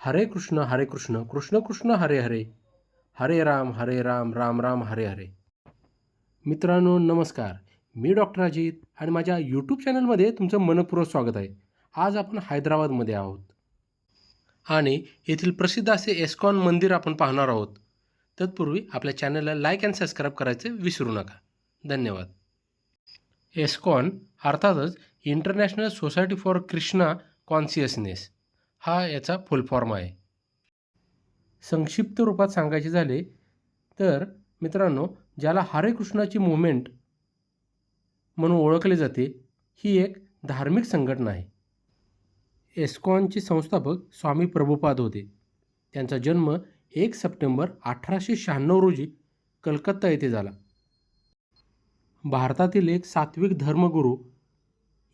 हरे कृष्ण हरे कृष्ण कृष्ण कृष्ण हरे हरे. हरे राम हरे राम राम राम हरे हरे. मित्रांनो नमस्कार. मी डॉक्टर अजित आणि माझ्या यूट्यूब चॅनलमध्ये तुमचं मनपूर्वक स्वागत आहे. आज आपण हैदराबादमध्ये आहोत. आणि येथील प्रसिद्ध असे एस्कॉन मंदिर आपण पाहणार आहोत. तत्पूर्वी आपल्या चॅनलला लाईक अँड सबस्क्राईब करायचे विसरू नका. धन्यवाद. एस्कॉन अर्थातच international society for Krishna consciousness हा याचा फुल फॉर्म आहे. संक्षिप्त रूपात सांगायचे झाले तर मित्रांनो ज्याला हरे कृष्णाची मुवमेंट म्हणून ओळखले जाते ही एक धार्मिक संघटना आहे. एस्कॉनचे संस्थापक स्वामी प्रभुपाद होते. त्यांचा जन्म एक सप्टेंबर अठराशे शहाण्णव रोजी कलकत्ता येथे झाला. भारतातील एक सात्विक धर्मगुरू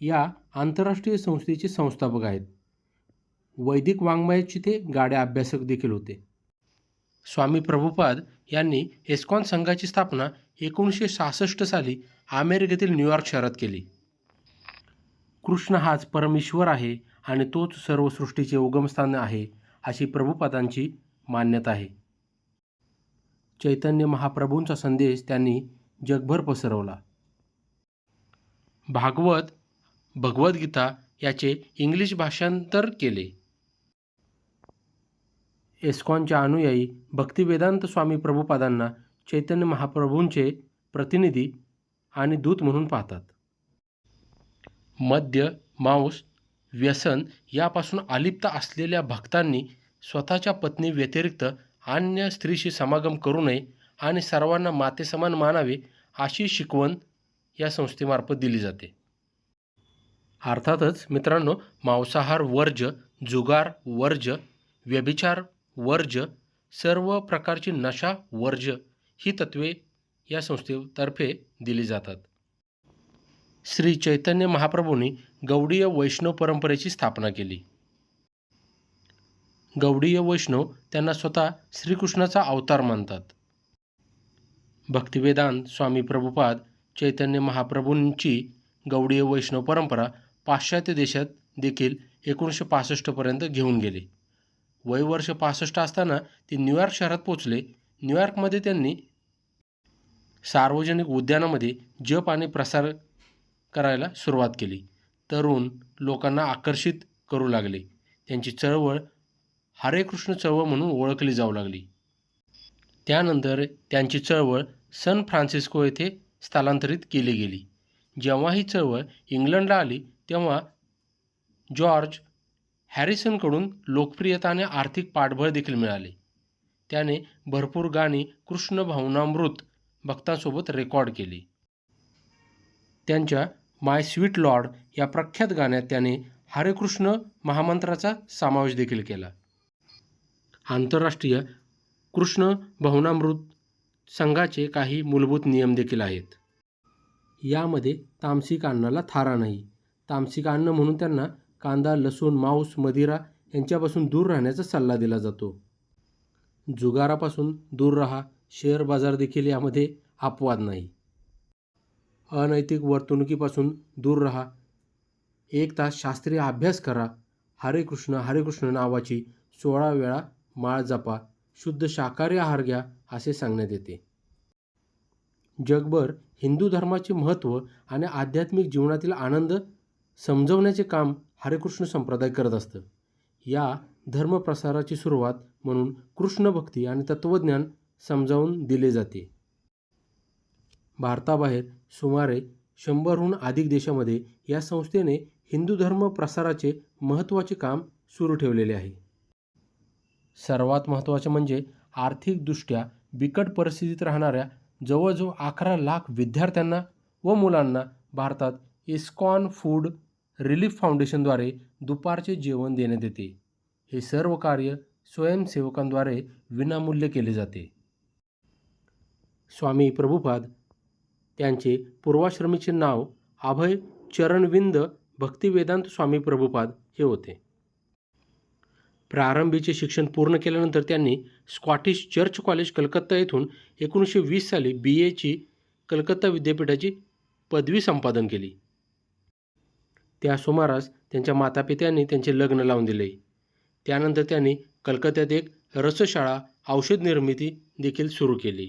या आंतरराष्ट्रीय संस्थेचे संस्थापक आहेत. वैदिक वाङ्मयाचे ते गाड्या अभ्यासक देखील होते. स्वामी प्रभुपाद यांनी एस्कॉन संघाची स्थापना एकोणीसशे सहासष्ट साली अमेरिकेतील न्यूयॉर्क शहरात केली. कृष्ण हाच परमेश्वर आहे आणि तोच सर्व सृष्टीचे उगमस्थान आहे अशी प्रभुपादांची मान्यता आहे. चैतन्य महाप्रभूंचा संदेश त्यांनी जगभर पसरवला. भागवत भगवद्गीता याचे इंग्लिश भाषांतर केले. एस्कॉनच्या अनुयायी भक्तिवेदांत स्वामी प्रभुपादांना चैतन्य महाप्रभूंचे प्रतिनिधी आणि दूत म्हणून पाहतात. मद्य मांस व्यसन यापासून अलिप्त असलेल्या भक्तांनी स्वतःच्या पत्नी व्यतिरिक्त अन्य स्त्रीशी समागम करू नये आणि सर्वांना मातेसमान मानावे अशी शिकवण या संस्थेमार्फत दिली जाते. अर्थातच मित्रांनो मांसाहार वर्ज जुगार वर्ज व्यभिचार वर्ज सर्व प्रकारची नशा वर्ज ही तत्वे या संस्थेतर्फे दिली जातात. श्री चैतन्य महाप्रभूंनी गौडीय वैष्णव परंपरेची स्थापना केली. गौडीय वैष्णव त्यांना स्वतः श्रीकृष्णाचा अवतार मानतात. भक्तिवेदांत स्वामी प्रभुपाद चैतन्य महाप्रभूंची गौडीय वैष्णव परंपरा पाश्चात्य देशात देखील एकोणीसशे पासष्टपर्यंत घेऊन गेले. वय वर्ष पासष्ट असताना ते न्यूयॉर्क शहरात पोचले न्यूयॉर्कमध्ये त्यांनी सार्वजनिक उद्यानामध्ये जप आणि प्रसार करायला सुरुवात केली. तरुण लोकांना आकर्षित करू लागले. त्यांची चळवळ हरे कृष्ण चळवळ म्हणून ओळखली जाऊ लागली. त्यानंतर त्यांची चळवळ सन फ्रान्सिस्को येथे स्थलांतरित केली गेली. जेव्हा ही चळवळ इंग्लंडला आली तेव्हा जॉर्ज हॅरिसनकडून लोकप्रियता आणि आर्थिक पाठबळ देखील मिळाले. त्याने भरपूर गाणी कृष्ण भावनामृत भक्तांसोबत रेकॉर्ड केली. त्यांच्या माय स्वीट लॉर्ड या प्रख्यात गाण्यात त्याने हरे कृष्ण महामंत्राचा समावेश देखील केला. आंतरराष्ट्रीय कृष्ण भवनामृत संघाचे काही मूलभूत नियम देखील आहेत. यामध्ये तामसिक अन्नाला थारा नाही. तामसिक अन्न म्हणून त्यांना कांदा लसूण मांस मदिरा यांच्यापासून दूर राहण्याचा सल्ला दिला जातो. जुगारापासून दूर राहा. शेअर बाजार देखील यामध्ये अपवाद नाही. अनैतिक वर्तणुकीपासून दूर राहा. एक तास शास्त्रीय अभ्यास करा. हरे कृष्ण हरे कृष्ण नावाची सोळा वेळा माळ जपा. शुद्ध शाकाहारी आहार घ्या असे सांगण्यात येते. जगभर हिंदू धर्माचे महत्त्व आणि आध्यात्मिक जीवनातील आनंद समजवण्याचे काम हरेकृष्ण संप्रदाय करत असतं. या धर्मप्रसाराची सुरुवात म्हणून कृष्ण भक्ती आणि तत्त्वज्ञान समजावून दिले जाते. भारताबाहेर सुमारे शंभरहून अधिक देशामध्ये या संस्थेने हिंदू धर्म प्रसाराचे महत्त्वाचे काम सुरू ठेवलेले आहे. सर्वात महत्त्वाचे म्हणजे आर्थिकदृष्ट्या बिकट परिस्थितीत राहणाऱ्या जवळजवळ अकरा लाख विद्यार्थ्यांना व मुलांना भारतात इस्कॉन फूड रिलीफ फाउंडेशनद्वारे दुपारचे जेवण देण्यात येते. हे सर्व कार्य स्वयंसेवकांद्वारे विनामूल्य केले जाते. स्वामी प्रभुपाद त्यांचे पूर्वाश्रमीचे नाव अभय चरणविंद भक्तिवेदांत स्वामी प्रभुपाद हे होते. प्रारंभीचे शिक्षण पूर्ण केल्यानंतर त्यांनी स्कॉटिश चर्च कॉलेज कलकत्ता येथून एकोणीसशे वीस साली बी एची कलकत्ता विद्यापीठाची पदवी संपादन केली. त्या सुमारास त्यांच्या मातापित्यांनी त्यांचे लग्न लावून दिले. त्यानंतर त्यांनी कलकत्त्यात एक रसशाळा औषध निर्मिती देखील सुरू केली.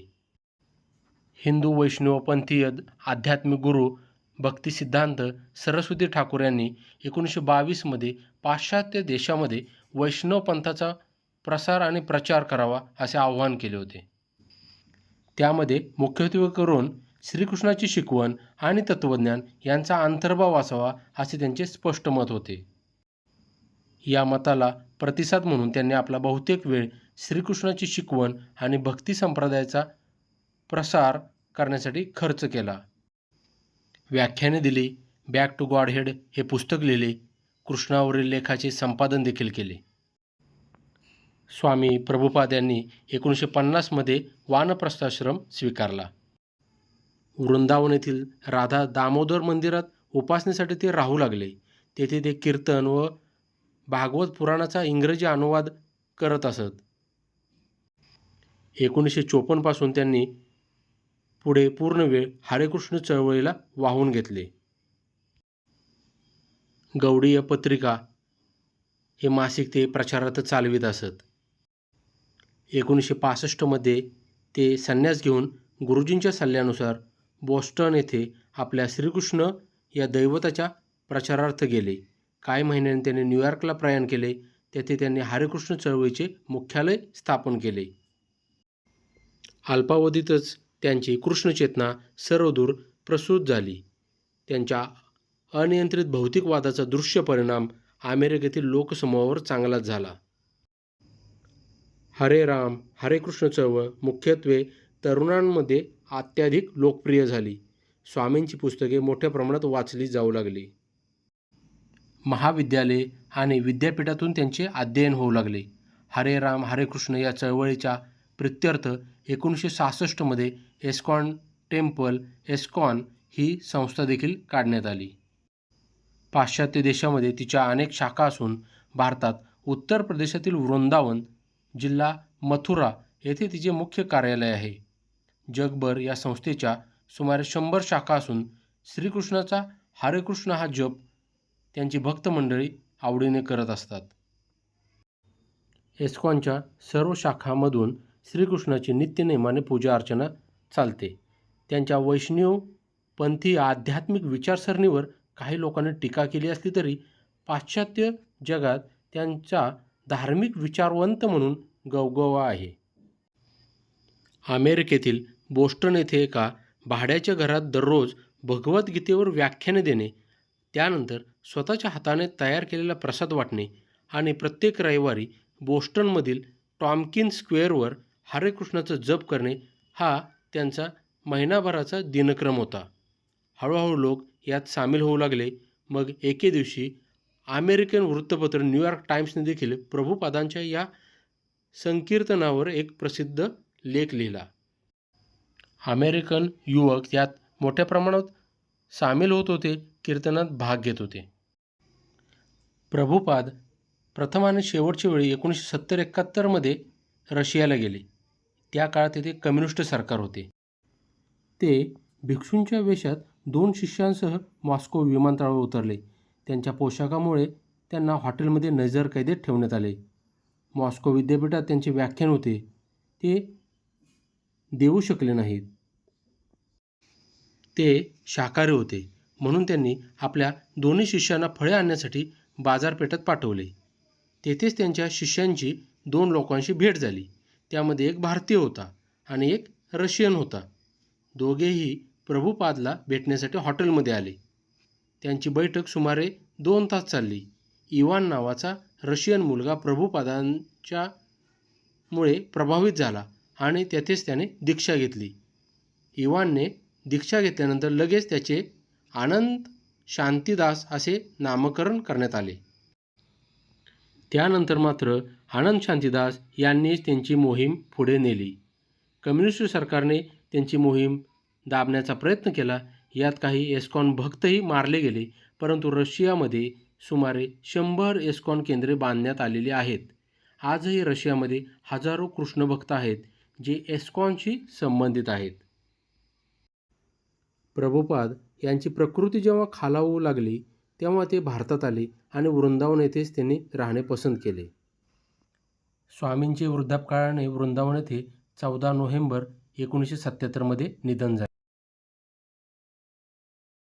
हिंदू वैष्णव पंथीय आध्यात्मिक गुरु भक्तिसिद्धांत सरस्वती ठाकूर यांनी एकोणीसशे बावीसमध्ये पाश्चात्य देशामध्ये वैष्णव पंथाचा प्रसार आणि प्रचार करावा असे आवाहन केले होते. त्यामध्ये मुख्यत्वे करून श्रीकृष्णाची शिकवण आणि तत्त्वज्ञान यांचा अंतर्भाव असावा असे त्यांचे स्पष्ट मत होते. या मताला प्रतिसाद म्हणून त्यांनी आपला बहुतेक वेळ श्रीकृष्णाची शिकवण आणि भक्ती संप्रदायाचा प्रसार करण्यासाठी खर्च केला. व्याख्याने दिली बॅक टू गॉड हेड हे पुस्तक लिहिले कृष्णावरील लेखाचे संपादन देखील केले. स्वामी प्रभुपाद यांनी एकोणीसशे पन्नासमध्ये वानप्रस्थाश्रम स्वीकारला. वृंदावन येथील राधा दामोदर मंदिरात उपासनेसाठी ते राहू लागले. तेथे ते कीर्तन व भागवत पुराणाचा इंग्रजी अनुवाद करत असत. एकोणीसशे चोपन्नपासून त्यांनी पुढे पूर्ण वेळ हरेकृष्ण चळवळीला वाहून घेतले. गौडीय पत्रिका हे मासिक ते प्रचारात चालवित असत. एकोणीसशे पासष्टमध्ये ते संन्यास घेऊन गुरुजींच्या सल्ल्यानुसार बॉस्टन येथे आपल्या श्रीकृष्ण या दैवताच्या प्रचारार्थ गेले. काही महिन्यांनी त्यांनी न्यूयॉर्कला प्रयाण केले. तेथे त्यांनी हरिकृष्ण चळवळीचे मुख्यालय स्थापन केले. अल्पावधीतच त्यांची कृष्णचेतना सर्वदूर प्रसूत झाली. त्यांच्या अनियंत्रित भौतिकवादाचा दृश्य परिणाम अमेरिकेतील लोकसमूहावर चांगलाच झाला. हरे राम हरे कृष्ण चळवळ मुख्यत्वे तरुणांमध्ये अत्याधिक लोकप्रिय झाली. स्वामींची पुस्तके मोठ्या प्रमाणात वाचली जाऊ लागली. महाविद्यालये आणि विद्यापीठातून त्यांचे अध्ययन होऊ लागले. हरे राम हरे कृष्ण या चळवळीच्या प्रित्यर्थ एकोणीसशे सहासष्टमध्ये एस्कॉन टेम्पल एस्कॉन ही संस्था देखील काढण्यात आली. पाश्चात्य देशामध्ये तिच्या अनेक शाखा असून भारतात उत्तर प्रदेशातील वृंदावन जिल्हा मथुरा येथे तिचे मुख्य कार्यालय आहे. जगभर या संस्थेच्या सुमारे शंभर शाखा असून श्रीकृष्णाचा हरेकृष्ण हा जप त्यांची भक्त मंडळी आवडीने करत असतात. एस्कॉनच्या सर्व शाखांमधून श्रीकृष्णाची नित्यनेमाने पूजा अर्चना चालते. त्यांच्या वैष्णव पंथी आध्यात्मिक विचारसरणीवर काही लोकांनी टीका केली असली तरी पाश्चात्य जगात त्यांचा धार्मिक विचारवंत म्हणून गवगवा आहे. अमेरिकेतील बोस्टन येथे एका भाड्याच्या घरात दररोज भगवद्गीतेवर व्याख्याने देणे त्यानंतर स्वतःच्या हाताने तयार केलेला प्रसाद वाटणे आणि प्रत्येक रविवारी बोस्टनमधील टॉमकिन स्क्वेअरवर हरे कृष्णाचं जप करणे हा त्यांचा महिनाभराचा दिनक्रम होता. हळूहळू लोक यात सामील होऊ लागले. मग एके दिवशी अमेरिकन वृत्तपत्र न्यूयॉर्क टाइम्सने देखील प्रभुपादांच्या या संकीर्तनावर एक प्रसिद्ध लेख लिहिला. अमेरिकन युवक यात मोठ्या प्रमाणात सामील होत होते कीर्तनात भाग घेत होते. प्रभुपाद प्रथम आणि शेवटच्या वेळी एकोणीसशे सत्तर एकाहत्तरमध्ये रशियाला गेले. त्या काळात तेथे कम्युनिस्ट सरकार होते. ते भिक्षूंच्या वेशात दोन शिष्यांसह मॉस्को विमानतळावर उतरले. त्यांच्या पोशाखामुळे त्यांना हॉटेलमध्ये नजर कैदेत ठेवण्यात आले. मॉस्को विद्यापीठात त्यांचे व्याख्यान होते. ते देऊ शकले नाहीत. ते शाकाहारी होते. म्हणून त्यांनी आपल्या दोन्ही शिष्यांना फळे आणण्यासाठी बाजारपेठात पाठवले. तेथेच त्यांच्या शिष्यांची दोन लोकांशी भेट झाली. त्यामध्ये एक भारतीय होता आणि एक रशियन होता. दोघेही प्रभुपादला भेटण्यासाठी हॉटेलमध्ये आले. त्यांची बैठक सुमारे दोन तास चालली. इवान नावाचा रशियन मुलगा प्रभुपादांच्या मुळे प्रभावित झाला आणि तेथेच त्याने दीक्षा घेतली. इवानने दीक्षा घेतल्यानंतर लगेच त्याचे आनंद शांतीदास असे नामकरण करण्यात आले. त्यानंतर मात्र आनंद शांतीदास यांनीच त्यांची मोहीम पुढे नेली. कम्युनिस्ट सरकारने त्यांची मोहीम दाबण्याचा प्रयत्न केला. यात काही एस्कॉन भक्तही मारले गेले परंतु रशियामध्ये सुमारे शंभर एस्कॉन केंद्रे बांधण्यात आलेली आहेत. आजही रशियामध्ये हजारो कृष्णभक्त आहेत जे एस्कॉनशी संबंधित आहेत. प्रभुपाद यांची प्रकृती जेव्हा खालावू लागली तेव्हा ते भारतात आले आणि वृंदावन येथेच त्यांनी राहणे पसंत केले. स्वामींचे वृद्धापकाळाने वृंदावन येथे चौदा नोव्हेंबर एकोणीसशे सत्त्याहत्तरमध्ये निधन झाले.